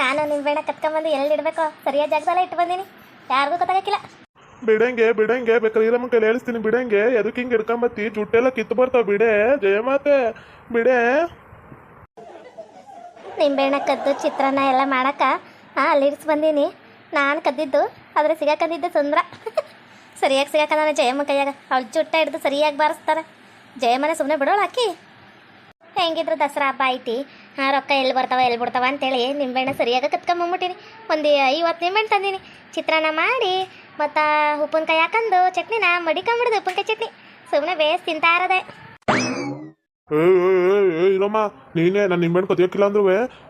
ನಾನು ನಿಂಬೆಹಣ್ಣ ಕತ್ಕೊಂಬಂದು ಎಲ್ಲಿ ಇಡಬೇಕು? ಸರಿಯಾದ ಜಾಗದಲ್ಲ ಇಟ್ಟು ಬಂದಿನಿ. ಯಾರಿಗೂ ಗೊತ್ತಾಗಕ್ಕಿಲ್ಲ. ಬಿಡಂಗೆ ಬಿಡಂಗೆ ಬೇಕಾದ್ರೆ ಈರಮ್ಮ ಕೈಲಿ ಹೇಳಿಸ್ತೀನಿ ಬಿಡಂಗೆ. ಎದಕ್ಕೆ ಹಿಂಗೆ ಹಿಡ್ಕೊಂಬತ್ತಿ ಜುಟ್ಟೆಲ್ಲ ಕಿತ್ತು ಬರ್ತಾವ ಬಿಡೆ. ಜಯಮಾತೆ ಬಿಡೆ. ನಿಂಬೆಹಣ್ಣ ಕದ್ದು ಚಿತ್ರಾನ್ನ ಎಲ್ಲ ಮಾಡಕ್ಕ ಹಾಂ ಅಲ್ಲಿ ಇಡ್ಸ್ ಬಂದೀನಿ. ನಾನು ಕದ್ದಿದ್ದು ಆದರೆ ಸಿಗಾಕಂದಿದ್ದು ಸುಂದ್ರ. ಸರಿಯಾಗಿ ಸಿಗಾಕ ನಾನು ಜಯಮ್ಮ ಕೈಯಾಗ. ಅವಳು ಜುಟ್ಟ ಹಿಡ್ದು ಸರಿಯಾಗಿ ಬಾರಿಸ್ತಾರೆ. ಜಯಮ್ಮನ ಸುಮ್ಮನೆ ಬಿಡೋಳು ಆಕಿ? ಹೆಂಗಿದ್ರು ದಸರಾ ಹಬ್ಬ ಐತಿ. ಹಾಂ, ರೊಕ್ಕ ಎಲ್ಲಿ ಬರ್ತಾವ, ಎಲ್ಲಿ ಬಿಡ್ತಾವ ಅಂತೇಳಿ ನಿಂಬೆಹಣ್ಣು ಸರಿಯಾಗಿ ಕತ್ಕೊಂಬಂಬಿಟ್ಟಿನಿ ಒಂದು ಐವತ್ತು ನಿಂಬೆಹಣ್ಣು ತಂದೀನಿ. ಚಿತ್ರಾನ್ನ ಮಾಡಿ, ಮತ್ತು ಉಪ್ಪಿನಕಾಯಿ ಹಾಕಂದು ಚಟ್ನಿನ ಮಡಿಕೊಂಬಿಡ್ದು ಉಪ್ಪಿನಕಾಯಿ ಚಟ್ನಿ. ಸುಮ್ಮನೆ ಬೇಸ್ ತಿಂತಾ ಇರೋದೆ. ಇರಮ್ಮ, ನೀನೇ ನಾನು ನಿಂಬೆಣ್ಣು ಕದಿಯೋಕ್ಕಿಲ್ಲ ಅಂದ್ರೂ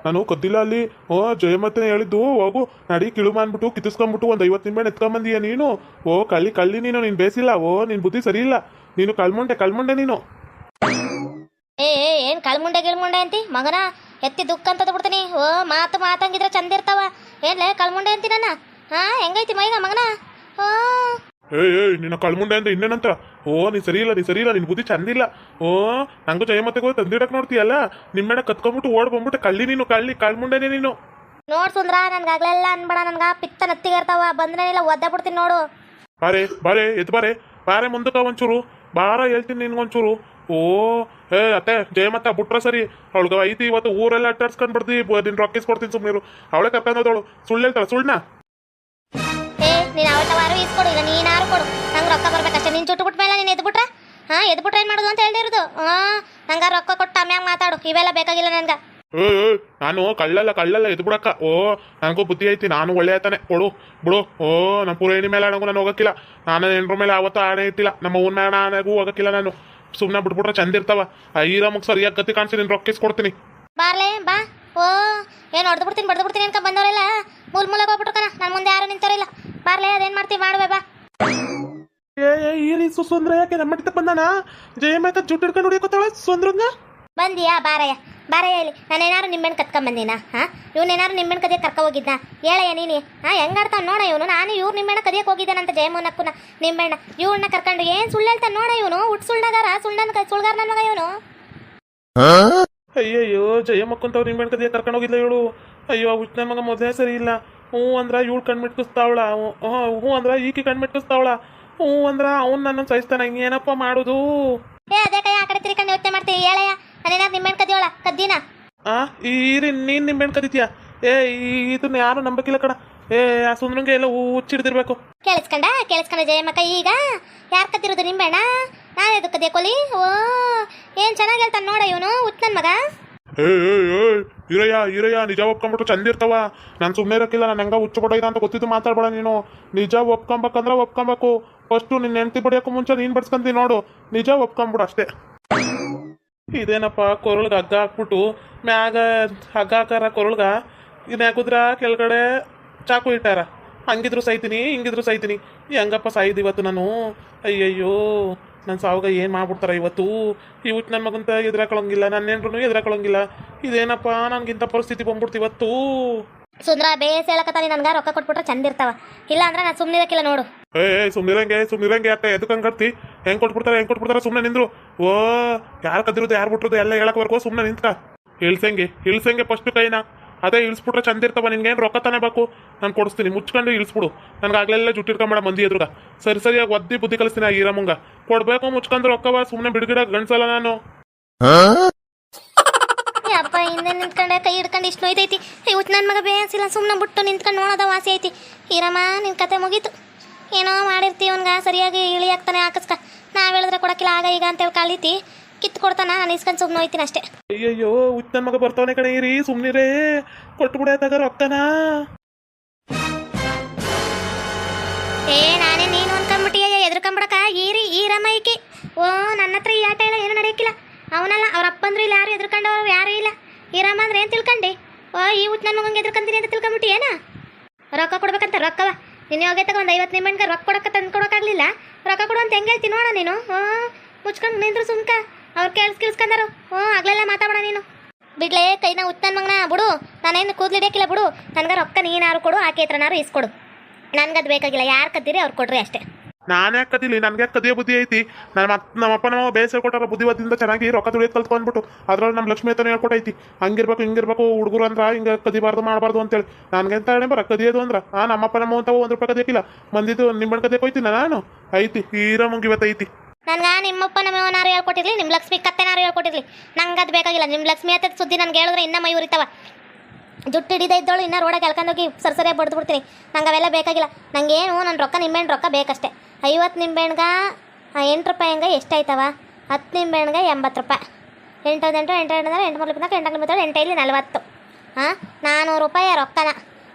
ನಾನು ಕದ್ದಿಲ್ಲ ಅಲ್ಲಿ. ಓ ಜಯಮತ್ತೆ ಹೇಳಿದ್ದು, ಹೋಗು. ನಡಿ ಕಿಳು ಅಂದ್ಬಿಟ್ಟು ಕಿತ್ತಿಸ್ಕೊಂಬಿಟ್ಟು ಒಂದು ಐವತ್ತು ನಿಂಬೆಣ್ಣು ಎತ್ಕೊಂಬಂದೀಯ ನೀನು. ಓ, ಕಳ್ಳಿ ಕಳ್ಳಿ ನೀನು ನೀನು ಬೇಸಿಲ್ಲ. ಓ ನಿನ್ನ ಬುದ್ಧಿ ಸರಿ ಇಲ್ಲ ನೀನು ಕಳ್ಮುಂಡೆ ಕಳ್ಮುಂಡೆ ನೀನು. ಕಳ್ಮುಂಡೆ ಗಿಳ್ಮುಂಡೆ ಅಂತಿ? ಮಗನ ಎತ್ತಿ ದುಃಖ ಅಂತ ಬಿಡ್ತೀನಿ ಓ ಮಾತು ಮಾತಂಗಿದ್ರೆ ಚಂದ ಇರ್ತಾವ. ಏನ್ಲೇ ಕಳ್ಮುಂಡೆ ಅಂತಿ ನನ್ನ? ಹಾ ಹೆಂಗೈತಿ ಮೈಗ ಮಗನ? ಓ. ಏಯ್ ಏಯ್ ನಿನ್ನ ಕಳ್ಮುಂಡೆ ಅಂತ ಇನ್ನೇನಂತ? ಓ ನೀ ಸರಿ ಇಲ್ಲ ನೀ ಸರಿ ಇಲ್ಲ ನಿನ್ ಬುದ್ಧಿ ಚಂದಿಲ್ಲ ಓ ನಂಗೂ ಜಯಮತ್ತೆ ಹೋಗಿ ತಂದಿಡಕ್ ನೋಡ್ತೀಯಲ್ಲ? ನಿಮ್ಮೆಣ್ಣ ಕತ್ಕೊಂಬಿಟ್ಟು ಓಡ್ ಬಂದ್ಬಿಟ್ಟು ಕಳ್ಳಿ ನೀನು ಕಳ್ಳಿ ಕಳ್ಮುಂಡೆನೇ ನೀನು. ನೋಡ್ ಸುಂದ್ರ ನನ್ಗಾಗ್ಲೆಲ್ಲ ಅನ್ಬೇಡ ನನ್ಗ ಪಿತ್ತ ನತ್ತಿಗೆ ಇರ್ತಾವ. ಬಂದ್ರೇನಿಲ್ಲ ಒದ್ದೆ ಬಿಡ್ತೀನಿ ನೋಡು. ಬಾರೆ ಬಾರೆ ಎದ್ ಬಾರೆ. ಬಾರೆ ಮುಂದಕ್ಕ ಒಂಚೂರು. ಬಾರ ಹೇಳ್ತೀನಿ ನಿನ್ಗೊಂಚೂರು ಓ, ಏ, ಅತ್ತೆ, ಜಯಮತ್ತ, ಬಿಟ್ರ ಸರಿ. ಅವಳಿಗೆ ಐತಿ ಇವತ್ತು ಊರೆಲ್ಲ ಅಟ್ಟಾಡ್ಸ್ಕೊಂಡ್ ಬಿಡ್ತಿ ನಿನ್ ರೊಕ್ಕಿಸ್ ಕೊಡ್ತೀನಿ ಸುಮ್ಮನೆ ಅವಳೆ ಕರ್ಕೊಂಡು ಹೋದವಳು. ಸುಳ್ಳು ಹೇಳ್ತಾಳೆ ಸುಳ್ಳ ಏ, ನೀನು ಅವತ್ತವಾರು ಇಸ್ಕೊಡು ನೀನಾರು ಕೊಡು. ನಂಗೆ ರೊಕ್ಕ ಬರ್ಬೇಕಷ್ಟೇ. ನೀನು ಚುಟ್ಟು ಬಿಟ್ಟ ಮೇಲೆ ನೀನು ಎದ್ಬಿಟ್ರೆ ಹಾಂ ಎದ್ಬಿಟ್ರೆ ಏನು ಮಾಡೋದು ಅಂತ ಹೇಳಿರೋದು ಹಾಂ, ನಂಗೆ ರೊಕ್ಕ ಕೊಟ್ಟು ಆಮ್ಯಾಗ ಮಾತಾಡು. ಇವೆಲ್ಲ ಬೇಕಾಗಿಲ್ಲ ನನ್ಗೆ. ನಾನು ಕಳ್ಳಲ್ಲ ಕಳ್ಳಲ್ಲ ಎದ್ ಬಿಡಕ್ಕ ಓ ನನಗೂ ಬುದ್ಧಿ ಐತಿ ನಾನು ಒಳ್ಳೆ ಆಯ್ತಾನೆ ಕೊಡು ಬಿಡು. ಓ ನಮ್ಮ ಪೂರ ಏನಿ ಮೇಲೆ ನನಗೂ ನಾನು ಹೋಗಕ್ಕಿಲ್ಲ. ನಾನು ಎಂಟ್ರ ಮೇಲೆ ಆವತ್ತು ಆಣೆ ಇಟ್ಟಿಲ್ಲ. ನಮ್ಮ ಮೇಲೆ ಆಣೆಗೂ ಹೋಗಕ್ಕಿಲ್ಲ ನಾನು. ಸುಮ್ಮನೆ ಬಿಟ್ಬಿಟ್ರೆ ಚಂದ ಇರ್ತಾವ. ಮುಗ್ ಸರಿಯಾಗಿ ಗತಿ ಕಾಣಿಸಿ ನಿನ್ ರೊಕ್ಕಿಸ್ ಕೊಡ್ತೀನಿ. ಬಾರ್ಲೇ ಬಾ. ಓ ಏನು ಹೊಡೆದು ಬಿಡ್ತೀನಿ ಬಡ್ದು ಬಿಡ್ತೀನಿ ಅನ್ಕ ಬಂದವರೆಲ್ಲ? ಮೂಲ್ ಮೂಲ ಹೋಗ್ಬಿಟ್ರು ಕಣ ನನ್ನ ಮುಂದೆ ಯಾರು ನಿಂತಾರಿಲ್ಲ ಬಾರ್ಲೇ ಅದೇನ್ ಮಾಡ್ತೀವಿ ಮಾಡುವೆ ಬಾ. ಏ ಏ, ಈ ರೀ ಸುಂದ್ರ ಯಾಕೆ ನಮ್ಮ ಮಟ್ಟಿಗೆ ಬಂದಾನ ಜಯಮಾತ ಜುಟ್ಟು ಹಿಡ್ಕೊಂಡು ಹೊಡಿಯೋಕತ್ತಾಳ ಸುಂದ್ರಂಗ? ಬಂದಿಯಾ? ಬಾರಯ್ಯ. ಬಾರಯ್ಯ ಇಲ್ಲಿ ನಾನೇನಾರು ನಿಂಬೆಣ್ಣು ಕತ್ಕೊಂಬಂದಿನಾ ಹಾಂ? ಇವನೇನಾರು ನಿಂಬೆಣ್ಣು ಕದಿಯಕ್ಕೆ ಕರ್ಕೊ ಹೋಗಿದ್ದ ಹೇಳಯ್ಯ ನೀನು. ಹಾಂ ಹೆಂಗಾಡ್ತಾವ ನೋಡ ಇವನು. ನಾನು ಇವ್ರು ನಿಂಬೆಣ್ಣು ಕದಿಯಕ್ಕೆ ಹೋಗಿದ್ದಾನಂತ ಜಯಮೋನಕ್ಕೂನ ನಿಂಬೆಣ್ಣ. ಇವ್ರನ್ನ ಕರ್ಕೊಂಡು ಏನು ಸುಳ್ಳು ಹೇಳ್ತಾನೆ ನೋಡ ಇವನು? ಹುಟ್ಟು ಸುಳ್ಳುಗಾರ ಸುಳ್ಳನ ಸುಳ್ಗಾರ ನನ್ನ ಮಗ ಇವನು? ಅಯ್ಯಯ್ಯೋ ಜಯಮ್ಮಕ್ಕಂತವ್ರು ನಿಂಬೆಣ್ಣು ಕದಿಯಕ್ಕೆ ಕರ್ಕೊಂಡು ಹೋಗಿದ್ದ ಇವಳು? ಅಯ್ಯೋ ಹುಚ್ಚ ಮಗ ಮೊದಲೇ ಸರಿ ಇಲ್ಲ. ಹ್ಞೂ ಅಂದ್ರ ಇವಳು ಕಣ್ಮಿಟ್ಕಿಸ್ತಾವಳ ಹ್ಞೂ ಅಂದ್ರ ಈಕೆ ಕಣ್ಮಿಟ್ಕಿಸ್ತಾವಳ ಹ್ಞೂ ಅಂದ್ರ ಅವ್ನು ನನ್ನ ಸಹಿಸ್ತಾನ. ಏನಪ್ಪ ಮಾಡೋದು? ಏ ಅದೇ ಕೈ ಆ ಕಡೆ ತಿರ್ಕೊಂಡು ಯೋಚನೆ ಮಾಡ್ತೀವಿ ಹೇಳಯ್ಯ. ನಾನೇನಾರು ನಿಮ್ಮೆಣ್ ಕದಿಯೋಳ? ಕದ್ದಿನ? ಆ ಈ ರೀ ನೀನ್ ನಿಂಬೆಣ್ಣು ಕದಿತೀಯ? ಏ ಇದನ್ನ ಯಾರು ನಂಬಕಿಲ್ಲ ಕಡ. ಏ ಆ ಸುಂದ್ರಂಗೆ ಎಲ್ಲ ಹುಚ್ಚಿಡ್ದಿರ್ಬೇಕು ಕೇಳಿಸ್ಕೊಂಡ? ಕೇಳಿಸ್ಕೊಂಡ ಜಯಮ್ಮಕ್ಕ ಈಗ? ಯಾರು ಕದ್ದಿರೋದು ನಿಂಬೆಣ್ಣ? ನಾನು ಎದು ಕದಿಯಕೋಲಿ ಓ ಏನ್ ಚೆನ್ನಾಗಿ ಹೇಳ್ತಾನೆ ನೋಡ ಇವನು ಹುಟ್ಟು ನನ್ ಮಗ. ಏ ಏ ಏ ಇರಯ್ಯ ಇರಯ್ಯ ನಿಜ ಒಪ್ಕೊಂಬಿಟ್ಟು ಚಂದ ಇರ್ತಾವ. ನಾನು ಸುಮ್ಮನೆ ಇರಕ್ಕಿಲ್ಲ ನಾನು ಹೆಂಗ ಹುಚ್ಚು ಬಡೈದ ಅಂತ ಗೊತ್ತಿದ್ದು ಮಾತಾಡ್ಬೇಡ ನೀನು. ನಿಜ ಒಪ್ಕೊಂಬೇಕಂದ್ರೆ ಒಪ್ಕೊಬೇಕು. ಫಸ್ಟು ನಿನ್ನ ಹೆಂಡತಿ ಬಡಿಯೋಕೆ ಮುಂಚೆ ನೀನು ಬಡ್ಸ್ಕೊಂತೀನಿ ನೋಡು. ನಿಜ ಒಪ್ಕೊಂಬಿಡು ಅಷ್ಟೇ. ಇದೇನಪ್ಪ ಕೊರಳ್ಗೆ ಹಗ್ಗ ಹಾಕ್ಬಿಟ್ಟು ಮ್ಯಾಗ ಹಗ್ಗ ಹಾಕಾರ ಕೊರಳ್ಗ? ಇನ್ಯಾಕುದ್ರ ಕೆಳಗಡೆ ಚಾಕು ಇಟ್ಟಾರ ಹಂಗಿದ್ರು ಸಾಯ್ತೀನಿ ಹಿಂಗಿದ್ರು ಸಾಯ್ತೀನಿ ಹೆಂಗಪ್ಪ ಸಾಯ್ದು ಇವತ್ತು ನಾನು? ಅಯ್ಯಯ್ಯೋ ನನ್ನ ಸಾವಾಗ ಏನು ಮಾಡ್ಬಿಡ್ತಾರ ಇವತ್ತು? ಇವತ್ತು ನನ್ನ ಮಗಂತ ಎದುರಾಕೊಳ್ಳಂಗಿಲ್ಲ ನನ್ನ ಹೆಂಡ್ರು ಎದುರಾಕೊಳ್ಳಂಗಿಲ್ಲ ಇದೇನಪ್ಪ ನನಗಿಂತ ಪರಿಸ್ಥಿತಿ ಬಂದ್ಬಿಡ್ತು ಇವತ್ತು? ಸುಂದ್ರ, ಬೇಸ್ ಹೇಳಕತ್ತಾನೆ, ನನ್ಗೆ ರೊಕ್ಕ ಕೊಟ್ಬಿಟ್ರೆ ಚಂದ ಇರ್ತಾವ. ಇಲ್ಲ ಅಂದ್ರೆ ನಾನು ಸುಮ್ಮನೆ ಇರಕ್ಕಿಲ್ಲ ನೋಡು. ಏ ಸುಮ್ನಿರಂಗೆ ಸುಮ್ನಿರಂಗೆ ಅತ್ತೆ ಎದಕ್ಕೆ ಹಂಗರ್ತಿ ಹೆಂಗ್ ಕೊಟ್ಬಿಡ್ತಾರೆ ಹೆಂಗ್ ಕೊಟ್ಬಿಡ್ತಾರೆ? ಸುಮ್ಮನೆ ನಿಂದ್ರು. ಓ, ಯಾರು ಕದ್ದಿರೋದು, ಯಾರು ಬಿಟ್ಟಿರೋದು ಎಲ್ಲ ಹೇಳಕ್ ಬರ್ಕೋ ಸುಮ್ಮನೆ ನಿಂತ್ಕ. ಇಳ್ಸಂಗೆ ಇಳ್ಸಂಗೆ ಫಸ್ಟ್ ಕೈನ. ಅದೇ ಇಳಿಸ್ಬಿಟ್ರೆ ಚಂದ ಇರ್ತಾವ, ನಿನ್ಗೇನು ರೊಕ್ಕ ತಾನೇ ಬೇಕು? ನಾನು ಕೊಡಿಸ್ತೀನಿ, ಮುಚ್ಕೊಂಡು ಇಳಿಸ್ಬಿಡು. ನನ್ಗೆ ಆಗ್ಲೆಲ್ಲ ಜುಟ್ಟಿರ್ಕೊಂಬೇಡ ಮಂದಿ ಎದುರುಗ. ಸರಿ ಸರಿಯಾಗಿ ಒದ್ದಿ ಬುದ್ಧಿ ಕಲಿಸ್ತೀನಿ ಆ ಈರಮ್ಮಂಗ. ಕೊಡ್ಬೇಕು ಮುಚ್ಕೊಂಡು ರೊಕ್ಕವ ಸುಮ್ಮನೆ ಬಿಡ್ಗಿಡ ಗಂಡ್ಸಲ್ಲ ನಾನು. ಅಪ್ಪ, ಹಿಂದೆ ನಿಂತ್ಕೊಂಡೆ, ಕೈ ಹಿಡ್ಕೊಂಡು ಇಷ್ಟು ನೋಯ್ತೈತಿ. ಇವತ್ತು ನನ್ನ ಮಗ ಬೇಸಿಲ್ಲ ಸುಮ್ಮನೆ ಬಿಟ್ಟು ನಿಂತ್ಕೊಂಡು ನೋಡೋದ ವಾಸಿ ಐತಿ. ಈರಮ್ಮ ನಿನ್ನ ಕತೆ ಮುಗೀತು. ಏನೋ ಮಾಡಿರ್ತೀವಿ ಅವ್ನಿಗೆ ಸರಿಯಾಗಿ ಇಳಿ ಹಾಕ್ತಾನೆ ಹಾಕಿಸ್ಕ. ನಾವು ಹೇಳಿದ್ರೆ ಕೊಡಕ್ಕಿಲ್ಲ ಆಗ ಈಗ ಅಂತೇಳಿ ಕಳೀತಿ. ಕಿತ್ತು ಕೊಡ್ತಾನ ನಾನು ಇಸ್ಕೊಂಡು ಸುಮ್ಮನೆ ಹೋಯ್ತೀನಿ ಅಷ್ಟೇ. ಅಯ್ಯಯ್ಯೋ ಉತ್ತಮ ನನ್ನ ಮಗ ಬರ್ತಾವನೆ ಕಡೆ ಇರಿ ಸುಮ್ನಿರೇ. ಕೊಟ್ಟು ಬಿಡತ್ತಾಗ ರೊಕ್ಕನ. ಏ ನಾನೇ ನೀನು ಅನ್ಕೊಂಬಿಟ್ಟಿಯ ಎದ್ರಕೊಂಬಿಡಕ? ಈರಿ ಈರಮ್ಮ ಈಕಿ ಓ ನನ್ನ ಹತ್ರ ಈ ಆಟ ಇಲ್ಲ ಏನು ನಡೆಯಕ್ಕಿಲ್ಲ ಅವನಲ್ಲ ಅವ್ರ ಅಪ್ಪಂದ್ರು ಇಲ್ಲ ಯಾರು ಎದ್ರಕೊಂಡವ್ರು ಯಾರು ಇಲ್ಲ. ಈರಮ್ಮ ಅಂದ್ರೆ ಏನು ತಿಳ್ಕೊಂಡಿ? ಓ ಈ ಉತ್ ನನ್ನ ಮಗಂಗೆ ಎದ್ರಕಂತೀನಿ ಅಂತ ತಿಳ್ಕೊಂಬಿಟ್ಟಿ ಏನ? ರೊಕ್ಕ ಕೊಡ್ಬೇಕಂತ ರೊಕ್ಕವ? ನಿನ್ನೆ ಹೋಗೈತಾಗ ಒಂದು ಐವತ್ತು ನಿಮ್ಮಣ್ಗೆ ರೊಕ್ಕ ಕೊಡೋಕೆ ತಂದು ಕೊಡೋಕ್ಕಾಗಲಿಲ್ಲ? ರೊಕ್ಕ ಕೊಡು ಅಂತ ಹೆಂಗೆ ಹೇಳ್ತೀನಿ ನೋಡ ನೀನು. ಹ್ಞೂ, ಮುಚ್ಕೊಂಡು ನಿಂದ್ರು ಸುಮ್ಕ. ಅವ್ರು ಕೇಳಿಸ್ ಕೇಳಿಸ್ಕೊಂಡಾರು. ಹ್ಞೂ ಆಗಲೇ ಮಾತಾಡೋಣ ನೀನು. ಬಿಡ್ಲೇ, ಕೈನ ಉತ್ತನ ಮಗನ, ಬಿಡು. ನಾನೇನು ಕೂದ್ಲಿಡಕ್ಕಿಲ್ಲ, ಬಿಡು. ನನಗೆ ರೊಕ್ಕ ನೀನಾರು ಕೊಡು ಆಕೆ ಹತ್ರನಾರು ಇಸ್ಕೊಡು ನನಗದು ಬೇಕಾಗಿಲ್ಲ, ಯಾರು ಕದ್ದೀರಿ ಅವ್ರು ಕೊಡ್ರಿ ಅಷ್ಟೇ. ನಾನೇ ಕದಿಲಿ, ನನಗೆ ಕದಿಯೋ ಬುದ್ಧಿ ಐತಿ? ನಮ್ಮ ನಮ್ಮಪ್ಪ ನಮ್ಮ ಬೇಸ ಕೊಟ್ಟಾರ ಬುದ್ಧಿವಾದಿಂದ ಚೆನ್ನಾಗಿ ರೊಕ್ಕ ದುಡಿಯೋದು ಕಲ್ತ್ಕೊಂಡ್ಬಿಟ್ಟು, ಅದ್ರಲ್ಲಿ ನಮ್ಮ ಲಕ್ಷ್ಮೀ ಅಂತ ಹೇಳ್ಕೊಟ್ಟೈತಿ ಹಂಗಿರ್ಬೇಕು, ಹಿಂಗಿರ್ಬೇಕು, ಹುಡುಗರು ಅಂದ್ರ ಹಿಂಗೆ ಕದಿಬಾರ್ದು, ಮಾಡಬಾರ್ದು ಅಂತೇಳಿ. ನನಗೆಂತ ಹೇಳಿ ಬರ, ಕದಿಯೋದು ಅಂದ್ರ, ಆ ನಮ್ಮಪ್ಪ ನಮ್ಮ ಅಂತ ಒಂದು ರೂಪಾಯಿ ಕದಿಯಕ್ಕಿಲ್ಲ. ಮಂದಿದ್ದು ನಿಮ್ಮಣ್ಣ ಕದಿಯಕ್ಕೆ ಹೋಯ್ತೀನಿ ನಾನು? ಐತಿ, ಹೀರೋ ಮುಗಿವತ್ತು ಐತಿ. ನನ್ಗೆ ನಿಮ್ಮಪ್ಪ ನಮ್ಮವನಾರು ಹೇಳ್ಕೊಟ್ಟಿರ್ಲಿ ನಿಮ್ಮ ಲಕ್ಷ್ಮಿ ಕತ್ತೆನಾರು ಹೇಳ್ಕೊಟ್ಟಿರ್ಲಿ ನಂಗೆ ಅದು ಬೇಕಾಗಿಲ್ಲ. ನಿಮ್ಮ ಲಕ್ಷ್ಮಿ ಹತ್ತದ ಸುದ್ದಿ ನನಗೆ ಹೇಳಿದ್ರೆ ಇನ್ನೂ ಮೈ ಉರಿತಾವ. ಜುಟ್ಟು ಹಿಡಿದ ಇದ್ದವಳು ಇನ್ನೂ ರೋಡಾಗಿ ಎಳ್ಕೊಂಡೋಗಿ ಸರ್ಸರಿಯಾಗಿ ಬಡ್ದು ಬಿಡ್ತೀನಿ. ನಂಗೆ ಅವೆಲ್ಲ ಬೇಕಾಗಿಲ್ಲ. ನಂಗೇನು ನನ್ನ ರೊಕ್ಕ, ನಿಮ್ಮೇನು ರೊಕ್ಕ ಬೇಕಷ್ಟೇ. ಐವತ್ತು ನಿಂಬೆಹಣ್ಗ ಎಂಟು ರೂಪಾಯಿ ಹಂಗೆ ಎಷ್ಟಾಯ್ತವ ಹತ್ತು ನಿಂಬೆಹಣ್ಗೆ ಎಂಬತ್ತು ರೂಪಾಯಿ. ಎಂಟು ಎಂಟು ಎಂಟು ಎಂಟು ಎಂಟು ಮೂರು ಎಂಟು ಎಂಟು ಮೂರು ಎಂಟು ಐಲಿ ನಲ್ವತ್ತು. ಹಾಂ ನಾನ್ನೂರು ರೂಪಾಯಿ ರೊಕ್ಕನ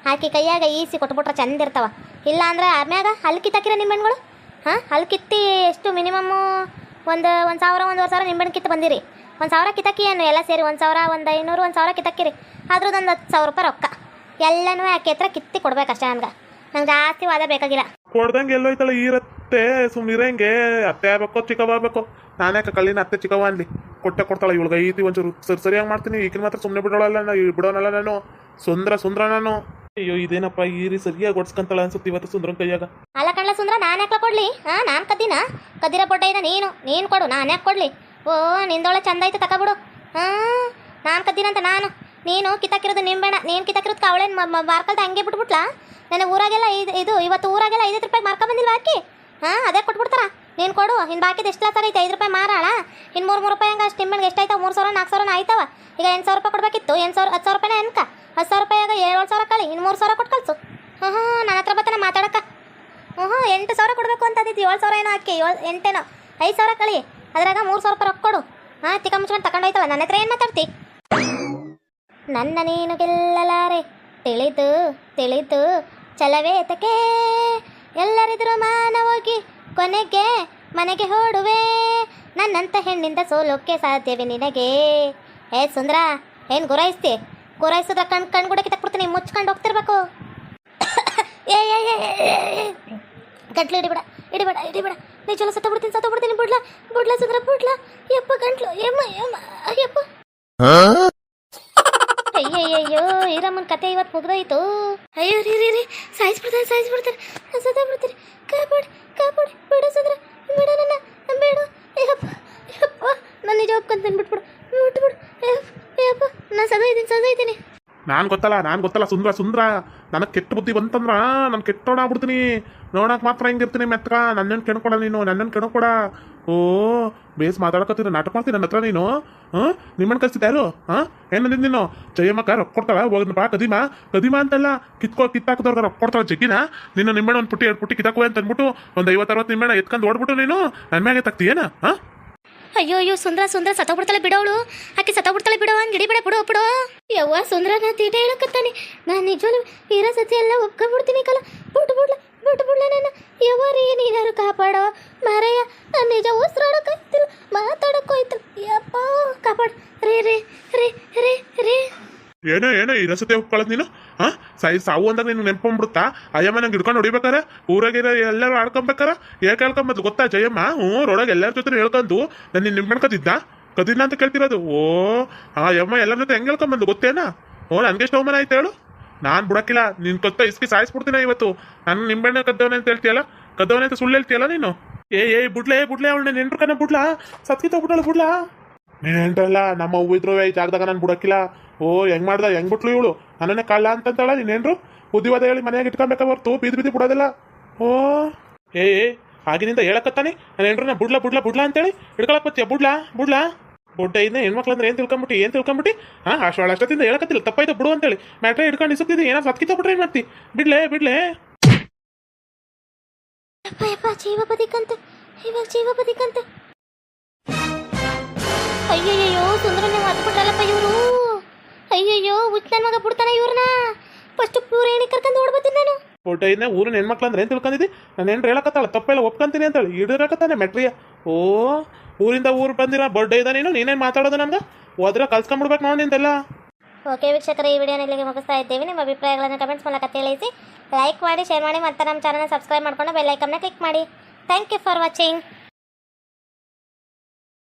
ಹಾಕಿ ಕೈಯಾಗ ಈಸಿ ಕೊಟ್ಬಿಟ್ರೆ ಚಂದ ಇರ್ತಾವ. ಇಲ್ಲ ಅಂದ್ರೆ ಆಮ್ಯಾಗ ಅಲ್ಲಿ ಕಿತ್ತಾಕಿರ ನಿಂಬೆಹಣ್ಣುಗಳು? ಹಾಂ ಅಲ್ಲಿ ಕಿತ್ತಿ ಎಷ್ಟು ಮಿನಿಮಮ್ಮು ಒಂದು ಒಂದು ಸಾವಿರ, ಒಂದುವರೆ ಸಾವಿರ ನಿಂಬೆಹಣ್ಣು ಕಿತ್ತು ಬಂದಿರಿ. ಒಂದು ಸಾವಿರ ಕಿತ್ತಾಕಿ ಏನು? ಎಲ್ಲ ಸೇರಿ ಒಂದು ಸಾವಿರ, ಒಂದು ಐನೂರು, ಒಂದು ಸಾವಿರ ಕಿತ್ತಾಕಿರಿ ಅದ್ರದ್ದೊಂದು ಹತ್ತು ಸಾವಿರ ರೂಪಾಯಿ ರೊಕ್ಕ. ಎಲ್ಲನೂ ಆಕೆ ಹತ್ರ ಕಿತ್ತಿ ಕೊಡ್ಬೇಕಷ್ಟೇ ನನಗೆ ನಂಗೆ ಜಾಸ್ತಿ ವಾದ ಬೇಕಾಗಿಲ್ಲ. ಕೊಡ್ದಂಗೆ ಎಲ್ಲೋಯ್ತಾಳೆ ಈರತ್ತೆ ಸುಮ್ಮನೆ ಇರಂಗೆ. ಅತ್ತೆ ಆಗ್ಬೇಕು ಚಿಕ್ಕವ ಆಗ್ಬೇಕು. ನಾನೇ ಕಳ್ಳಿನ ಅತ್ತೆ ಚಿಕ್ಕವ ಅನ್ಲಿ. ಕೊಟ್ಟೆ ಕೊಡ್ತಾಳೆ ಇವಳಿಗೆ ಐತಿ ಒಂಚೂರು. ಸರಿ, ಸರಿಯಾಗಿ ಮಾಡ್ತೀನಿ. ಈಗಿನ ಮಾತ್ರ ಸುಮ್ಮನೆ ಬಿಡೋಳಲ್ಲ ನಾನು ಬಿಡೋನಲ್ಲ ನಾನು. ಸುಂದ್ರ ಸುಂದ್ರ ನಾನು. ಅಯ್ಯೋ, ಇದೇನಪ್ಪ ಈ ರೀ ಸರಿಯಾಗಿ ಹೊಡ್ಸ್ಕೊಂತಾಳೆ ಅನ್ಸುತ್ತೆ ಇವತ್ತು ಸುಂದ್ರನ್ ಕೈಯಾಗ. ಅಲ್ಲ ಕಳ್ಳ ಸುಂದ್ರ, ನಾನು ಯಾಕೆ ಕೊಡ್ಲಿ? ಹಾಂ ನಾನು ಕದ್ದಿನ? ಕದ್ದಿರ ಪೊಟ್ಟ ಇದ, ನೀನು. ನೀನು ಕೊಡು, ನಾನು ಯಾಕೆ ಕೊಡ್ಲಿ? ಓ ನಿಂದೊಳೆ ಚಂದ ಐತೆ ತಗೊಬಿಡು ಹಾಂ ನಾನು ಕದ್ದಿನಂತ, ನಾನು. ನೀನು ಕಿತ್ತಾಕಿರೋದು ನಿಂಬೆಣ್ಣ ನೀನು ಕಿತ್ತಾಕಿರೋದು ಅವಳೇನು ಮಾರ್ಕಲ್ದ ಹಂಗೆ ಬಿಟ್ಬಿಟ್ಲಾ? ನನ್ನ ಊರಾಗೆಲ್ಲ ಇದು ಇದು, ಇವತ್ತು ಊರಾಗೆಲ್ಲ ಐದು ರೂಪಾಯಿ ಮಾರ್ಕ ಬಂದಿಲ್ವಾ ಆಕಿ ಹಾಂ, ಅದೇ ಕೊಟ್ಬಿಡ್ತಾರ. ನೀನು ಕೊಡು ಇನ್ನು ಬಾಕಿದು ಎಷ್ಟು ಲಾಸ್ ಆಗೈತೆ, ಐದು ರೂಪಾಯಿ ಮಾರಾಳ. ಇನ್ನು ಮೂರು ಮೂರು ರೂಪಾಯಿ ಹಂಗೆ ಅಷ್ಟು ಎಷ್ಟು ಎಷ್ಟಾಯ್ತಾವ ಮೂರು ಸಾವಿರ, ನಾಲ್ಕು ಸಾವಿರ ಆಯ್ತವ? ಈಗ ಎಂಟು ಸಾವಿರ ರೂಪಾಯಿ ಕೊಡಬೇಕಿತ್ತು, ಎಂಟು ಸಾವಿರ ಹತ್ತು ಸಾವಿರ ರೂಪಾಯಿನೇ ಅನ್ಕ ಹತ್ತು ಸಾವಿರ ರೂಪಾಯಿಯಾಗ ಏಳು ಸಾವಿರ ಕಳಿ ಇನ್ನು ಮೂರು ಸಾವಿರ ಕೊಟ್ಟು ಕಳಿಸು. ಹಾಂ ಹಾಂ ನನ್ನ ಹತ್ರ ಬರ್ತಾನೆ ಮಾತಾಡಕ್ಕ ಹ್ಞೂ ಎಂಟು ಸಾವಿರ ಕೊಡಬೇಕು ಅಂತ ಅಂದಿದ್ದು, ಏಳು ಸಾವಿರ ಏನೋ ಹಾಕಿ ಏಳು ಎಂಟೇನೋ. ಐದು ಸಾವಿರ ಕಳಿ, ಅದ್ರಾಗ ಮೂರು ಸಾವಿರ ರೂಪಾಯಿ ರೊಕ್ಕ ಕೊಡು. ಹಾಂ ತಿಕ್ಕ ಮುಚ್ಕೊಂಡು ತಗೊಂಡೋಯ್ತವ ನನ್ನ ಹತ್ರ ಏನು ಮಾತಾಡ್ತಿ? ನನ್ನ ನೀನು ಗೆಲ್ಲಲಾರೆ. ತಿಳಿದು ತಿಳಿದು ಚಲವೇತಕೆ ಎಲ್ಲರಿದ್ರು ಮಾನವೋಗಿ ಕೊನೆಗೆ ಮನೆಗೆ ಹೊಡುವೆ ನನ್ನಂತ ಹೆಣ್ಣಿಂದ ಸೋಲೋಕೆ ಸಾಧ್ಯವೇ ನಿನಗೆ. ಏ ಸುಂದ್ರ ಏನು ಗುರಾಯಿಸ್ತಿ? ಗುರಾಯಿಸಿದ್ರೆ ಕಣ್ ಕಣ್ ಕೂಡ ಕಿತ್ತಾಕ್ಬಿಡ್ತೀನಿ ಮುಚ್ಕೊಂಡು ಹೋಗ್ತಿರ್ಬೇಕು. ಏ ಏ ಏ, ಗಂಟ್ಲು ಏ, ಇಡಿ ಗಂಟ್ಲು ಇಡಿ ಹಿಡಿಬೇಡ ನೀ ನಿಜಲ ಸತ್ತ ಬಿಡ್ತೀನಿ ಸತ್ತ ಬಿಡ್ತೀನಿ ಬಿಡ್ಲ ಬಿಡ್ಲ ಸುಂದ್ರ ಬಿಡ್ಲ. ಯಪ್ಪ ಗಂಟ್ಲು ಯಮ್ಮ ಯಮ್ಮ ಯಪ್ಪ. ಅಯ್ಯಯ್ಯಯ್ಯೋ ಈರಮ್ಮನ ಕತೆ ಇವತ್ತು ಮುಗ್ದೋಯ್ತು. ಅಯ್ಯೋ, ರೀ ರೀ ರೀ, ಸಾಯಿಸ್ಬಿಡ್ತಾರೆ ಸಾಯಿಸ್ಬಿಡ್ತಾರೆ. ಸದ ಬಿಡ್ತಾರೆ. ಕಾಪಾಡಿ ಕಾಪಾಡಿ. ಬಿಡು ಸದ್ರ, ಬಿಡು ನನ್ನ, ಬೇಡ. ಅಯ್ಯಪ್ಪ ಅಯ್ಯಪ್ಪ ನಾನು ನಿಜ ಒಪ್ಕೊಂತ ಬಿಟ್ಬಿಡು ಬಿಟ್ಬಿಡು. ಅಯ್ಯಪ್ಪ ಅಯ್ಯಪ್ಪ ನಾನು ಸದಾ ಇದ್ದೀನಿ ಸದಾ ಇದ್ದೀನಿ. ನಾನು ಗೊತ್ತಲ್ಲ ನಾನು ಗೊತ್ತಲ್ಲ, ಸುಂದ್ರ ಸುಂದ್ರ. ನನಗೆ ಕೆಟ್ಟ ಬುದ್ಧಿ ಬಂತಂದ್ರ ನಾನು ಕೆಟ್ಟೋಡಾಗ್ಬಿಡ್ತೀನಿ ನೋಡಕ್ ಮಾತ್ರ ಹೆಂಗಿರ್ತೀನಿ ಮೆತ್ತಕ ನನ್ನನ್ನು ಕೆಣ್ಕೊಡ ನೀನು ನನ್ನನ್ನು ಕೆಣ್ಕೊಡ. ಓ, ಬೇಸ್ ಮಾತಾಡಕತ್ತೀನಿ ನಾಟಕ ಮಾಡ್ತೀನಿ ನನ್ನ ಹತ್ರ ನೀನು. ಹಾಂ? ನಿಮ್ಮನ್ನು ಕಳಿಸಿದ್ದೆ ಯಾರು? ಹಾಂ? ಏನಂದಿದ್ದು ನೀನು? ಜಯಮ್ಮಕ್ಕ ರೊಕ್ಕ ಕೊಡ್ತಾಳ ಹೋಗಿದ್ ಬಾ ಕದಿಮಾ. ಕದಿಮಾ ಅಂತಲ್ಲ, ಕಿತ್ಕೋ, ಕಿತ್ತಾಕಿದವ್ರಿಗೆ ರೊಕ್ಕ ಕೊಡ್ತಾಳ ಜಗ್ಗಿನ. ನಿನ್ನ ನಿಮ್ಮಣ್ಣ ಒಂದು ಪುಟ್ಟಿ, ಎರಡು ಪುಟ್ಟಿ ಕಿತ್ತಾಕುವೆ ಅಂತ ಅಂದ್ಬಿಟ್ಟು ಒಂದು ಐವತ್ತು ಅರವತ್ತು ನಿಮ್ಮಣ್ಣ ಎತ್ಕೊಂಡು ಓಡ್ಬಿಟ್ಟು ನೀನು. ನನ್ನ ಮ್ಯಾಗೆ ತಗ್ತೀಯೇನ ಹಾಂ? ಅಯ್ಯೋ ಅಯ್ಯೋ, ಸುಂದ್ರ ಸುಂದ್ರ, ಸತ್ತೋಗ್ಬಿಡ್ತಾಳೆ ಬಿಡೋಳು. ಆಕೆ ಸತ್ತೋಗ್ಬಿಡ್ತಾಳೆ ಬಿಡೋ, ಹಂಗೆ ಹಿಡಿಬೇಡ, ಬಿಡು ಬಿಡು. ಯವ್ವ ಸುಂದ್ರ ನಾ ತೀಟ ಹೇಳಕತ್ತಾನೆ. ನಾನು ನಿಜವಾಗ್ಲು ಇರೋ ಸತಿ ಎಲ್ಲ ಒಪ್ಕೊಂಡ್ಬಿಡ್ತೀನಿ ಕಲ. ಬಿಟ್ಟು ಬಿಡ್ಲ ಬಿಟ್ಟು ಬಿಡ್ಲ ನನ್ನ. ಯವ್ವ, ರೀ, ನೀನಾರು ಕಾಪಾಡೋ. ಮಾರಯ್ಯ, ನಾನು ನಿಜ ಉಸಿರಾಡೋಕಾಯ್ತಿಲ್ಲ ಮಾತಾಡೋಕ್ಕಾಯ್ತಿಲ್ಲ ಯಪ್ಪ, ಕಾಪಾಡು. ರೀ ರೀ ರೀ ರೀ ರೀ. ಏನೋ ಏನೋ, ಈ ಸತಿ ಒಪ್ಕೊಳ್ಳೋದು ನೀನು? ಹಾ ಸಾಯಿ ಸಾವು ಅಂದಾಗ ನೀನು ನೆನ್ಕೊಂಡ್ಬಿಡುತ್ತಾ ಅಯ್ಯಮ್ಮ, ನಂಗೆ ಹಿಡ್ಕೊಂಡು ಹೊಡಿಬೇಕಾರೆ ಊರಾಗಿರೋ ಎಲ್ಲರೂ ಆಡ್ಕೊಂಬೇಕಾರ? ಯಾಕೆ ಹೇಳ್ಕೊಂಬದ್ಲು ಗೊತ್ತಾ ಜಯಮ್ಮ? ಹ್ಞೂ ರೋಡಾಗ ಎಲ್ಲರ ಜೊತೆ ಹೇಳ್ಕೊಂಡು. ನಾನು ನಿನ್ನ ನಿಂಬೆಣ್ಣು ಕದಿದ್ದ ಕದಿನ ಅಂತ ಕೇಳ್ತಿರೋದು. ಓ ಆ ಯಮ್ಮ ಎಲ್ಲರ ಜೊತೆ ಹೆಂಗೆ ಹೇಳ್ಕೊಂಬಂದು? ಗೊತ್ತೇನಾ? ಓ ನನಗೆ ಎಷ್ಟು ಅವಮಾನ ಆಯ್ತು ಹೇಳು. ನಾನು ಬಿಡಕ್ಕಿಲ್ಲ, ನಿನ್ ಕತ್ತ ಇಸ್ಕಿ ಸಾಯಿಸ್ಬಿಡ್ತೀನಿ ಇವತ್ತು? ನಾನು ನಿಂಬೆಣ್ಣೆ ಕದ್ದವನೇ ಅಂತ ಹೇಳ್ತೀಯಲ್ಲ? ಕದ್ದವನೇ ಅಂತ ಸುಳ್ಳು ಹೇಳ್ತೀಯಲ್ಲ ನೀನು? ಏ ಏ, ಬುಡ್ಲೆ ಬುಡ್ಲೆ ಅವಳು ನೆಂಟ್ರು ಕನ್ನ ಬುಡ್ಲಾ? ಸತ್ಕಿತ ಬಿಡ್ಲಾ? ನೀನೇಂಟಲ್ಲ, ನಮ್ಮ ಅವ್ವ ಇದ್ರು ಈ ಜಾಗದಾಗ ನಾನು ಬಿಡಕ್ಕಿಲ್ಲ. ಓ, ಹೆಂಗ್ ಮಾಡ್ದ, ಹೆಂಗ್ ಬಿಟ್ಲು ಇವಳು? ನನ್ನನ್ನೇ ಕಳ್ಳ ಅಂತಂತಾಳ ನೀನೇನ್ರು ಬುದ್ಧಿವಾದ ಹೇಳಿ ಮನೆಯಾಗ ಇಟ್ಕೊಬೇಕ ಹೊರ್ತು, ಬೀದಿ ಬೀದಿ ಬಿಡೋದಿಲ್ಲ. ಓ. ಏ ಆಗಿನಿಂದ ಹೇಳಕತ್ತಾನೆ? ನಾನು ನಾ ಬುಡ್ಲಾ ಬುಡ್ಲಾ ಬುಡ್ಲಾ ಅಂತೇಳಿ ಹಿಡ್ಕೊಳಕ್ ಬತ್ತೀಯ ಬುಡ್ಲಾ ಬುಡ್ಲಾ. ಬುಡ್ಡ ಇದನ್ನ ಹೆಣ್ಮಕ್ಳು ಅಂದ್ರೆ ಏನು ತಿಳ್ಕೊಂಬಿಟ್ಟು ಏನು ತಿಳ್ಕೊಂಬಿಟ್ಟು? ಹಾಂ ಅಷ್ಟು ಅಷ್ಟೊತ್ತಿಂದ ಹೇಳಕತ್ತಿಲ್ಲ, ತಪ್ಪಾಯ್ತು ಬಿಡು ಅಂತೇಳಿ. ಮ್ಯಾಟ್ರೆ ಹಿಡ್ಕೊಂಡು ಇಸುಕ್ತಿದ್ದೆ, ಏನೋ ಸತ್ಕಿತ ಬಿಡ್ರಿ ಏನು ಮಾಡ್ತಿ? ಬಿಡ್ಲೆ ಬಿಡ್ಲೆ. ಇವಾಗ ಜೀವ ಬದಿಕಂತೆ. ಅಯ್ಯಯ್ಯೋ ಸುಂದರನೇ ಮಾತ್ಬಿಟ್ರಲ್ಲಪ್ಪ ಇವರು. ಅಯ್ಯಯ್ಯೋ ಹುಚ್ಚ ನನ್ನ ಮಗ ಬಿಡ್ತಾನೆ ಇವ್ರನ್ನ. ಫಸ್ಟ್ ಪೂರ ಏಣಿ ಕರ್ಕೊಂಡು ಓಡ್ಬತ್ತೀನಿ ನಾನು? ಫೋಟೋ ಇದ್ನ ಊರಿನ ಹೆಣ್ಮಕ್ಳು ಅಂದ್ರೆ ಏನು ತಿಳ್ಕೊಂಡಿದ್ದಿ? ನಾನು ಏನು ಹೇಳಕತ್ತಾಳ ತಪ್ಪೆಲ್ಲ ಒಪ್ಕೊಂತೀನಿ ಅಂತೇಳಿ. ಹಿಡಿದ್ರಕತ್ತಾನೆ ಮೆಟ್ರಿಯ. ಓ ಊರಿಂದ ಊರು ಬಂದಿರ ಬರ್ಡೇ ಇದ್ದ ನೀನು ನೀನೇನು ಮಾತಾಡೋದು ನಮ್ಗೆ ಹೋದ್ರೆ ಕಲ್ಸ್ಕೊಂಡ್ಬಿಡ್ಬೇಕು ನೋಡಿ ನಿಂದೆಲ್ಲ ಓಕೆ ವೀಕ್ಷಕರೇ ಈ ವಿಡಿಯೋನ ಇಲ್ಲಿಗೆ ಮುಗಿಸ್ತಾ ಇದ್ದೇವೆ. ನಿಮ್ಮ ಅಭಿಪ್ರಾಯಗಳನ್ನು ಕಮೆಂಟ್ಸ್ ಮೂಲಕ ತಿಳಿಸಿ. ಲೈಕ್ ಮಾಡಿ ಶೇರ್ ಮಾಡಿ ಮತ್ತೆ ನಮ್ಮ ಚಾನಲ್ನ ಸಬ್ಸ್ಕ್ರೈಬ್ ಮಾಡ್ಕೊಂಡು ಬೆಲ್ ಐಕನ್ನ ಕ್ಲಿಕ್ ಮಾಡಿ. Thank you for watching